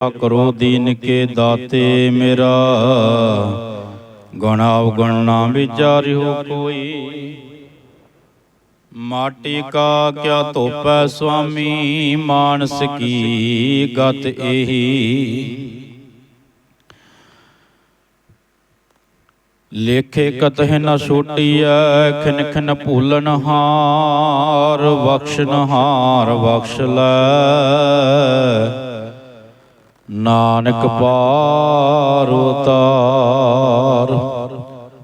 ਕਰੋ ਦੀਨ ਕੇ ਦਾਤੇ ਮੇਰਾ। ਗੁਣ ਅਵਗੁਣ ਨਾ ਵਿਚਾਰਿਓ ਕੋਈ। ਮਾਟੀ ਕਾ ਕਿਆ ਧੋਪੈ ਸੁਆਮੀ, ਮਾਨਸ ਕੀ ਗਤ ਇਹੀ ਲੇਖੇ ਕਤਹਿ ਨ ਛੋਟੀਐ ਖਿਨ ਖਿਨ ਭੂਲਨ ਹਾਰ ਬਖਸ਼ਨ ਹਾਰ ਬਖਸ਼ ਲੈ। ਨਾਨਕ ਪਾਰ ਉਤਾਰ।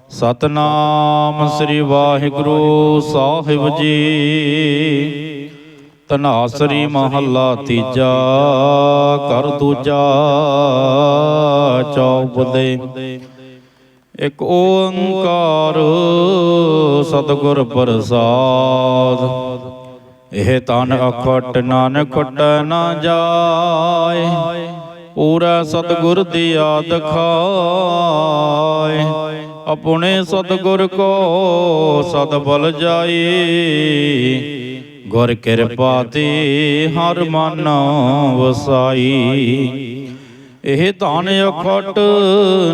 ਸਤਨਾਮ ਸ੍ਰੀ ਵਾਹਿਗੁਰੂ ਸਾਹਿਬ ਜੀ। ਤਨਾਸਰੀ ਮਹੱਲਾ ਤੀਜਾ ਕਰ ਦੂਜਾ ਚੌਪਦੇ ਇਕ ਓੰਕਾਰ ਸਤਿਗੁਰ ਪ੍ਰਸਾਦ। ਇਹ ਤਨ ਅਖਟ ਨਾਨਕ ਖਟੈ ਨਾ ਜਾਏ। ਪੂਰਾ ਸਤਿਗੁਰ ਦੀ ਆਦ ਖਾਏ। ਆਪਣੇ ਸਤਿਗੁਰ ਕੋ ਸਦ ਬਲ ਜਾਈ ਗੁਰ ਕਿਰਪਾ ਤੇ ਹਰ ਮਨ ਵਸਾਈ। ਇਹ ਧਨ ਅਖਟ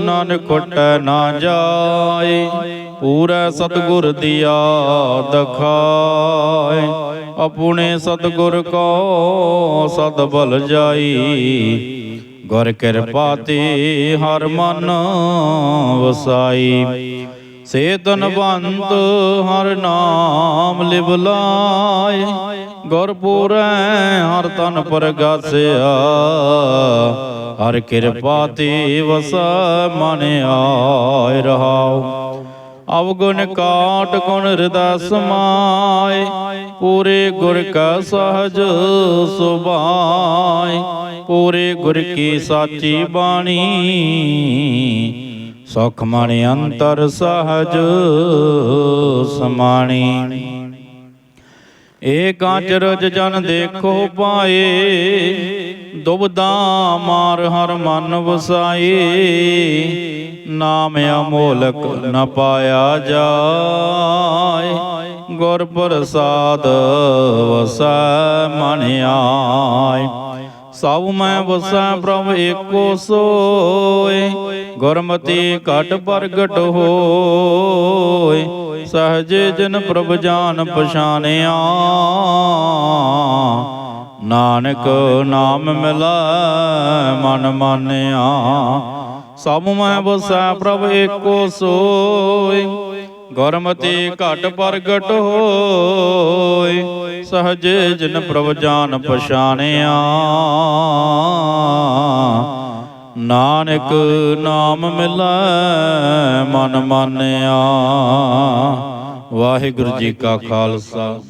ਨਾਨਕ ਖਟੈ ਨਾ ਜਾਏ। ਪੂਰਾ ਸਤਿਗੁਰ ਦੀਆ ਦਖਾਏ ਆਪਣੇ ਸਤਿਗੁਰ ਕੋ ਸਦ ਬਲ ਜਾਈ। ਗੁਰ ਕਿਰਪਾ ਤੇ ਹਰ ਮਨ ਵਸਾਈ। ਸੇ ਧਨਵੰਤ ਹਰ ਨਾਮ ਲਿਵ ਲਾਏ। ਗੁਰ ਪੂਰੈ ਹਰ ਤਨ ਪਰਗਾਸਿਆ। ਹਰ ਕਿਰਪਾ ਤੇ ਵਸ ਮਨ ਆਇ ਰਹਾਉ। ਅਵਗੁਣ ਕਾਟ ਗੁਣ ਹਿਰਦੈ ਸਮਾਏ। ਪੂਰੇ ਗੁਰ ਕਾ ਸਹਜ ਸੁਭਾਏ, ਪੂਰੇ ਗੁਰ ਕੀ ਸਾਚੀ ਬਾਣੀ। ਸੁਖ ਮਨ ਅੰਤਰ ਸਹਜ ਸਮਾਣੀ। ਏਕ ਅਚਰਜ ਜਨ ਦੇਖੋ ਪਾਏ ਦੁਬਦਾ ਮਾਰ ਹਰ ਮਨ ਵਸਾਏ। ਨਾਮ ਅਮੋਲਕ ਨ ਪਾਇਆ ਜਾਏ। ਗੁਰ ਪ੍ਰਸਾਦ ਵਸੈ ਮਨ ਆਏ। ਸਭ ਮੈਂ ਵਸੈ ਪ੍ਰਭ ਏਕੋ ਸੋਏ। ਗੁਰਮਤੀ ਘਟ ਪ੍ਰਗਟ ਹੋਏ। ਸਹਜੇ ਜਨ ਪ੍ਰਭ ਜਾਨ ਪਛਾਨਿਆ। ਨਾਨਕ ਨਾਮ ਮਿਲੈ ਮਨ ਮਾਨਿਆ। ਸਭ ਮੈਂ ਵਸੈ ਪ੍ਰਭ ਏਕੋ ਸੋਏ। ਗੁਰਮਤੀ ਘਟ ਪ੍ਰਗਟ ਹੋਏ, ਸਹਜੇ ਜਨ ਪ੍ਰਭ ਜਾਨ ਪਛਾਨਿਆ ਨਾਨਕ ਨਾਮ ਮਿਲੈ, ਮਨ ਮਾਨਿਆ। ਵਾਹਿਗੁਰੂ ਜੀ ਕਾ ਖਾਲਸਾ।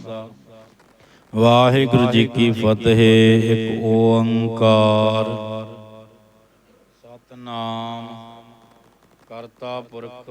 ਵਾਹਿਗੁਰੂ ਜੀ ਕੀ ਫਤਿਹ, ਇੱਕ ਓੰਕਾਰ। ਸਤਨਾਮ ਕਰਤਾ ਪੁਰਖ।